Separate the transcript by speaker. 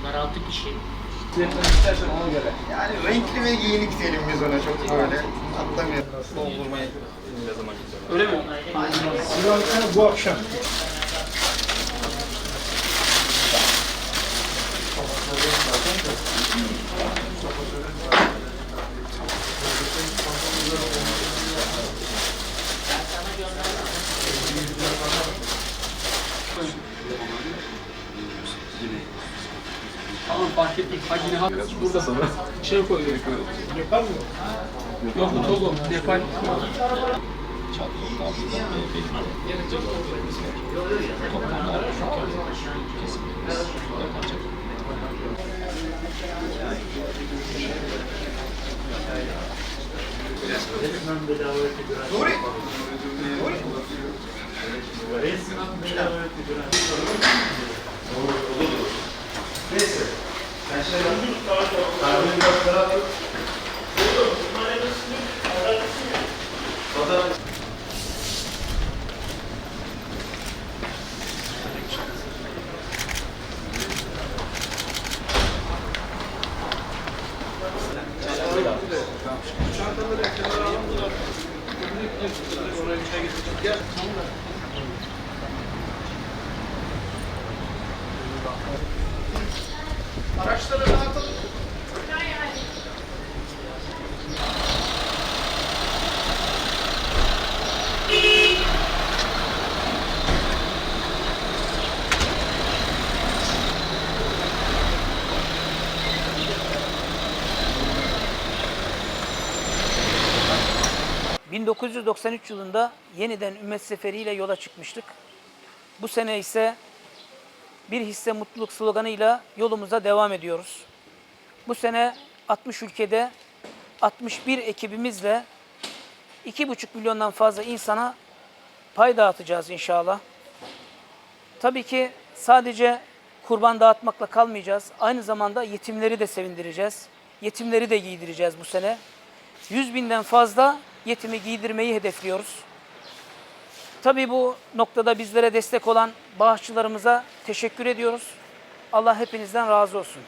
Speaker 1: Bunlar altı kişi.
Speaker 2: İstersen ona göre. Yani renkli ve giyinik diyelim biz ona çok böyle atlamıyor. Doldurmayı ne zaman gidiyor?
Speaker 1: Öyle mi?
Speaker 2: Sigara bu akşam.
Speaker 1: Tamam fark ettim. Hacine hak burada sana. Şey koy gerekiyor. Nepal mi? Yok Togo. Nepal.
Speaker 2: Nuri. Neyse. Ben şey Kalbini biraz ferah tut. Pazar- Araçları dağıtalım.
Speaker 3: Hı. 1993 yılında yeniden Ümmet Seferi ile yola çıkmıştık. Bu sene ise bir hisse mutluluk sloganıyla yolumuza devam ediyoruz. Bu sene 60 ülkede 61 ekibimizle 2,5 milyondan fazla insana pay dağıtacağız inşallah. Tabii ki sadece kurban dağıtmakla kalmayacağız. Aynı zamanda yetimleri de sevindireceğiz. Yetimleri de giydireceğiz bu sene. 100 binden fazla yetimi giydirmeyi hedefliyoruz. Tabii bu noktada bizlere destek olan bağışçılarımıza teşekkür ediyoruz. Allah hepinizden razı olsun.